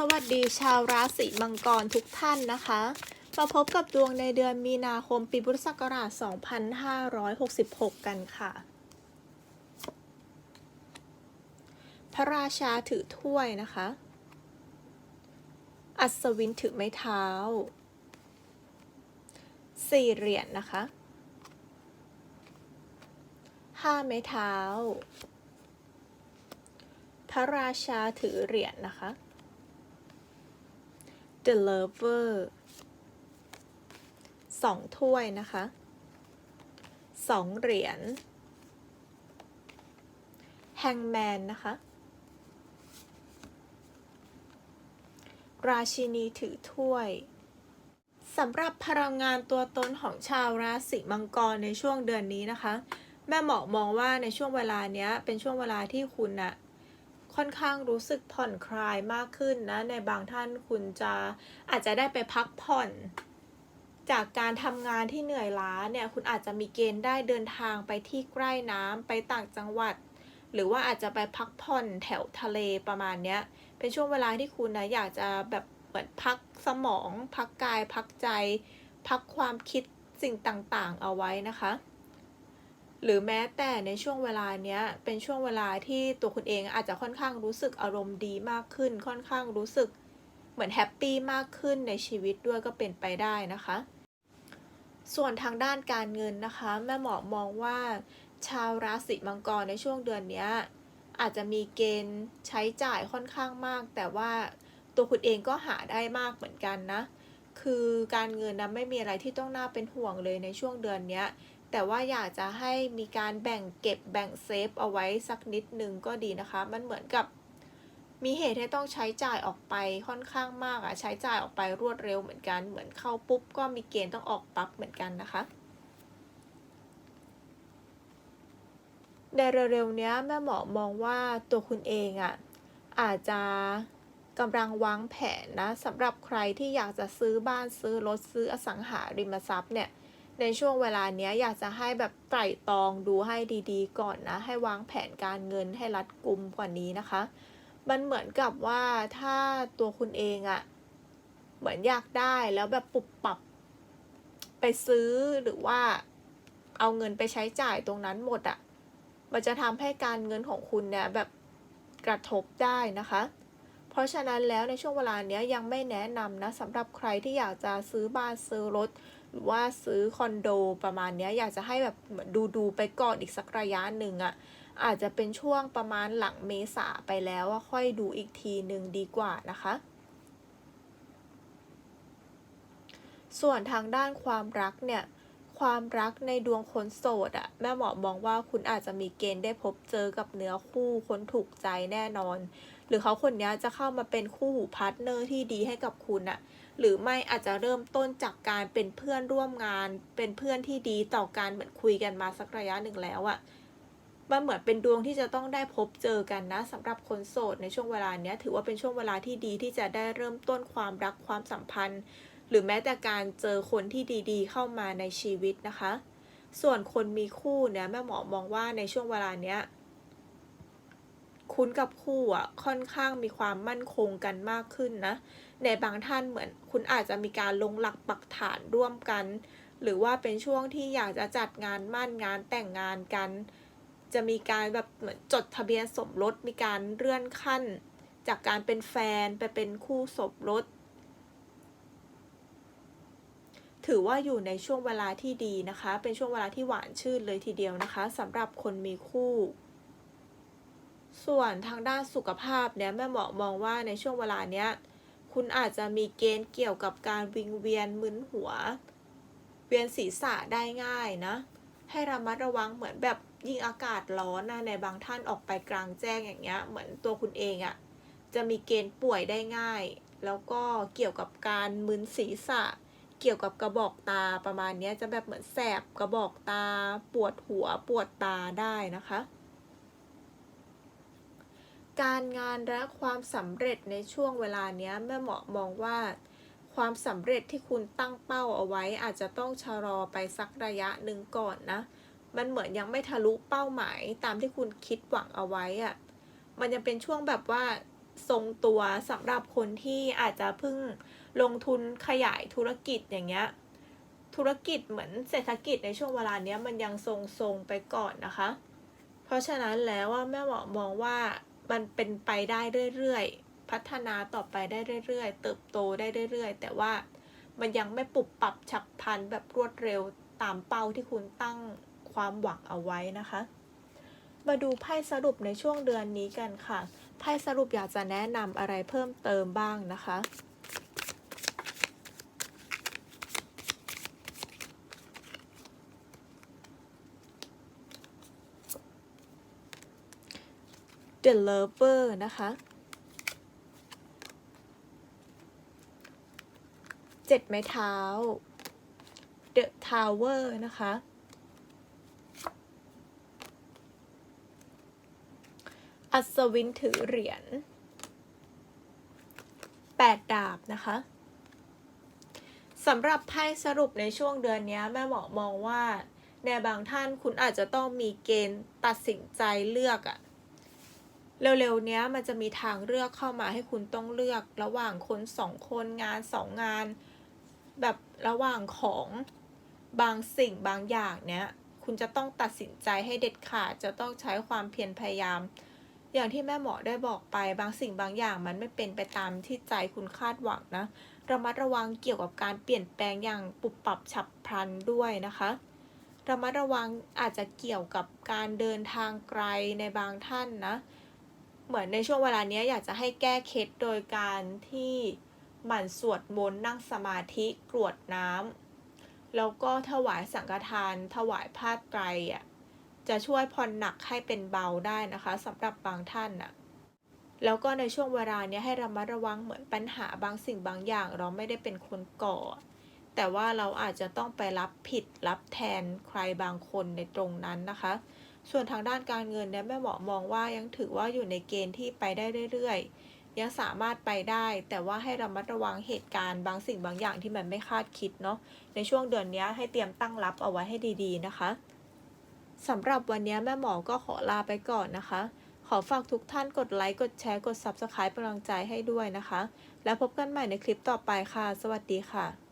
สวัสดีชาวราศีมังกรทุกท่านนะคะ มาพบกับดวงในเดือนมีนาคมปีพุทธศักราช 2566 กันค่ะ พระราชาถือถ้วยนะคะ อัศวินถือไม้เท้า สี่เหรียญนนะคะ ห้าไม้เท้า พระราชาถือเหรียญนนะคะ The Lover สองถ้วยนะคะสองเหรียญ Hangman นะคะ ราชินีถือถ้วยสำหรับพลังงานตัวตนของชาวราศีมังกรในช่วงเดือนนี้นะคะ แม่หมอมองว่าในช่วงเวลาเนี้ยเป็นช่วงเวลาที่คุณนะ ค่อนข้างรู้สึกผ่อนคลายมากขึ้นนะ ในบางท่านคุณจะอาจจะได้ไปพักผ่อน จากการทำงานที่เหนื่อยล้าเนี่ยคุณอาจจะมีเกณฑ์ได้เดินทางไปที่ใกล้น้ำไปต่างจังหวัด หรือว่าอาจจะไปพักผ่อนแถวทะเลประมาณเนี้ยเป็นช่วงเวลาที่คุณนะอยากจะแบบเหมือนพักสมอง พักกาย พักใจ พักความคิดสิ่งต่างๆ เอาไว้นะคะ หรือแม้แต่ในช่วงเวลาเนี้ยเป็นช่วงเวลาที่ตัวคุณเองอาจจะค่อนข้างรู้สึกอารมณ์ดีมากขึ้น ค่อนข้างรู้สึกเหมือนแฮปปี้มากขึ้นในชีวิตด้วยก็เป็นไปได้นะคะ ส่วนทางด้านการเงินนะคะ แม่หมอมองว่า ชาวราศีมังกรในช่วงเดือนนี้อาจจะมีเกณฑ์ใช้จ่ายค่อนข้างมาก แต่ว่าตัวคุณเองก็หาได้มากเหมือนกันนะ คือการเงินนะไม่มีอะไรที่ต้องน่าเป็นห่วงเลยในช่วงเดือนนี้ แต่ว่าอยากจะให้มีการแบ่งเก็บแบ่งเซฟเอาไว้สักนิดนึงก็ดีนะคะ มันเหมือนกับมีเหตุให้ต้องใช้จ่ายออกไปค่อนข้างมากอะใช้จ่ายออกไปรวดเร็วเหมือนกัน เหมือนเข้าปุ๊บก็มีเกณฑ์ต้องออกปั๊บเหมือนกันนะคะในเร็วๆนี้แม่หมอมองว่าตัวคุณเองอะอาจจะกำลังวางแผนนะสำหรับใครที่อยากจะซื้อบ้านซื้อรถซื้ออสังหาริมทรัพย์เนี่ย ในช่วงเวลาเนี้ยอยากจะให้แบบไตร่ตรองดูให้ดีๆ ก่อนนะ ให้วางแผนการเงินให้รัดกุมกว่านี้นะคะ มันเหมือนกับว่าถ้าตัวคุณเองอะ่ะเหมือนอยากได้แล้วแบบปุบปับ ไปซื้อหรือว่าเอาเงินไปใช้จ่ายตรงนั้นหมดอะมันจะทำให้การเงินของคุณเนี่ยแบบกระทบได้นะคะ เพราะฉะนั้นแล้วในช่วงเวลาเนี้ยยังไม่แนะนำนะสำหรับใครที่อยากจะซื้อบ้านซื้อรถ หรือว่าซื้อคอนโดประมาณนี้อยากจะให้แบบดูดูไปก่อนอีกสักระยะหนึ่งอะ่ะอาจจะเป็นช่วงประมาณหลังเมษาไปแล้วว่าค่อยดูอีกทีหนึ่งดีกว่านะคะ ส่วนทางด้านความรักเนี่ยความรักในดวงคนโสดอะแม่หมอมองว่าคุณอาจจะมีเกณฑ์ได้พบเจอกับเนื้อคู่คนถูกใจแน่นอน หรือเขาคนนี้จะเข้ามาเป็นคู่หูพาร์ทเนอร์ที่ดีให้กับคุณอะ หรือไม่อาจจะเริ่มต้นจากการเป็นเพื่อนร่วมงาน เป็นเพื่อนที่ดีต่อการเหมือนคุยกันมาสักระยะหนึ่งแล้วอะมันเหมือนเป็นดวงที่จะต้องได้พบเจอกันนะสำหรับคนโสดในช่วงเวลาเนี้ยถือว่าเป็นช่วงเวลาที่ดีที่จะได้เริ่มต้นความรักความสัมพันธ์ หรือแม้แต่การเจอคนที่ดีๆ เข้ามาในชีวิตนะคะ ส่วนคนมีคู่เนี่ยแม่หมอมองว่าในช่วงเวลาเนี้ยคุณกับคู่อะค่อนข้างมีความมั่นคงกันมากขึ้นนะ ในบางท่านเหมือน คุณอาจจะมีการลงหลักปักฐานร่วมกัน หรือว่าเป็นช่วงที่อยากจะจัดงานมั่นงานแต่งงานกัน จะมีการแบบเหมือนจดทะเบียนสมรสมีการเลื่อนขั้น จากการเป็นแฟนไปเป็นคู่สมรสถือว่าอยู่ในช่วงเวลาที่ดีนะคะ เป็นช่วงเวลาที่หวานชื่นเลยทีเดียวนะคะสำหรับคนมีคู่ ส่วนทางด้านสุขภาพเนี่ยแม่หมอมองว่าในช่วงเวลาเนี้ย คุณอาจจะมีเกณฑ์เกี่ยวกับการวิงเวียนมึนหัว เวียนศีรษะได้ง่ายนะ ให้ระมัดระวังเหมือนแบบยิ่งอากาศร้อนนะในบางท่านออกไปกลางแจ้งอย่างเงี้ย เหมือนตัวคุณเองอะ่ะจะมีเกณฑ์ป่วยได้ง่าย แล้วก็เกี่ยวกับการมึนศีรษะ เกี่ยวกับกระบอกตาประมาณนี้จะแบบเหมือนแสบกระบอกตา ปวดหัวปวดตาได้นะคะ การงานและความสำเร็จในช่วงเวลานี้แม่หมอมองว่า ความสำเร็จที่คุณตั้งเป้าเอาไว้อาจจะต้องชะลอไปสักระยะหนึ่งก่อนนะ มันเหมือนยังไม่ทะลุเป้าหมายตามที่คุณคิดหวังเอาไว้อะมันยังเป็นช่วงแบบว่าทรงตัวสำหรับคนที่อาจจะเพิ่งลงทุนขยายธุรกิจอย่างเงี้ยธุรกิจเหมือนเศรษฐกิจในช่วงเวลาเนี้ยมันยังทรงๆไปก่อนนะคะ เพราะฉะนั้นแล้วว่าแม่หมอมองว่า มันเป็นไปได้เรื่อยๆ พัฒนาต่อไปได้เรื่อยๆ เติบโตได้เรื่อยๆ แต่ว่ามันยังไม่ปรับปรับฉับพลันแบบรวดเร็วตามเป้าที่คุณตั้งความหวังเอาไว้นะคะ มาดูไพ่สรุปในช่วงเดือนนี้กันค่ะ ไพ่สรุปอยากจะแนะนำอะไรเพิ่มเติมบ้างนะคะ The Lover นะคะเจ็ดไม้เท้า The Tower นะคะอัศวินถือเหรียญแปดดาบนะคะสำหรับไพ่สรุปในช่วงเดือนนี้แม่หมอมองว่าในบางท่านคุณอาจจะต้องมีเกณฑ์ตัดสินใจเลือกอะ เร็วๆเนี้ยมันจะมีทางเลือกเข้ามาให้คุณต้องเลือกระหว่างคนสองคนงานสองงาน แบบระหว่างของบางสิ่งบางอย่างเนี้ยคุณจะต้องตัดสินใจให้เด็ดขาดจะต้องใช้ความเพียรพยายาม อย่างที่แม่หมอได้บอกไปบางสิ่งบางอย่างมันไม่เป็นไปตามที่ใจคุณคาดหวังนะระมัดระวังเกี่ยวกับการเปลี่ยนแปลงอย่างปุบปรับฉับพลันด้วยนะคะระมัดระวังอาจจะเกี่ยวกับการเดินทางไกลในบางท่านนะ เหมือนในช่วงเวลานี้อยากจะให้แก้เคล็ดโดยการที่หมั่นสวดมนต์นั่งสมาธิกรวดน้ำแล้วก็ถวายสังฆทาน ถวายผ้าไตรอะจะช่วยผ่อนหนักให้เป็นเบาได้นะคะสำหรับบางท่านน่ะแล้วก็ในช่วงเวลานี้ให้ระมัดระวังเหมือนปัญหาบางสิ่งบางอย่าง เราไม่ได้เป็นคนก่อ แต่ว่าเราอาจจะต้องไปรับผิดรับแทนใครบางคนในตรงนั้นนะคะ ส่วนทางด้านการเงินเนี่ยแม่หมอมองว่ายังถือว่าอยู่ในเกณฑ์ที่ไปได้เรื่อยๆ ยังสามารถไปได้ แต่ว่าให้ระมัดระวังเหตุการณ์บางสิ่งบางอย่างที่มันไม่คาดคิดเนาะในช่วงเดือนนี้ให้เตรียมตั้งรับเอาไว้ให้ดีๆนะคะสำหรับวันนี้แม่หมอก็ขอลาไปก่อนนะคะ ขอฝากทุกท่านกดไลค์กดแชร์กด Subscribe เป็นกำลังใจให้ด้วยนะคะ แล้วพบกันใหม่ในคลิปต่อไปค่ะ สวัสดีค่ะ